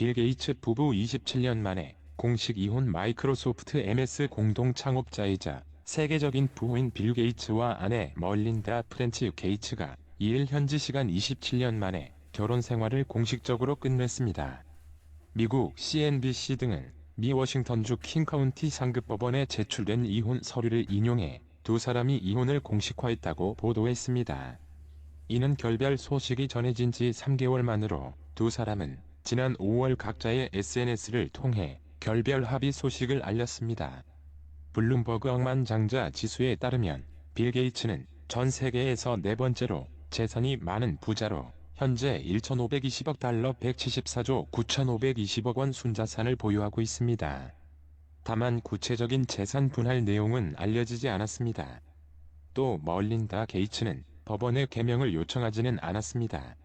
빌 게이츠 부부 27년 만에 공식 이혼 마이크로소프트 MS 공동 창업자이자 세계적인 부호인 빌 게이츠와 아내 멀린다 프렌치 게이츠가 2일 현지 시간 27년 만에 결혼 생활을 공식적으로 끝냈습니다. 미국 CNBC 등은 미 워싱턴주 킹카운티 상급법원에 제출된 이혼 서류를 인용해 두 사람이 이혼을 공식화했다고 보도했습니다. 이는 결별 소식이 전해진 지 3개월 만으로 두 사람은 지난 5월 각자의 SNS를 통해 결별 합의 소식을 알렸습니다. 블룸버그 억만 장자 지수에 따르면 빌 게이츠는 전 세계에서 네 번째로 재산이 많은 부자로 현재 1,520억 달러 174조 9,520억 원 순자산을 보유하고 있습니다. 다만 구체적인 재산 분할 내용은 알려지지 않았습니다. 또 멀린다 게이츠는 법원에 개명을 요청하지는 않았습니다.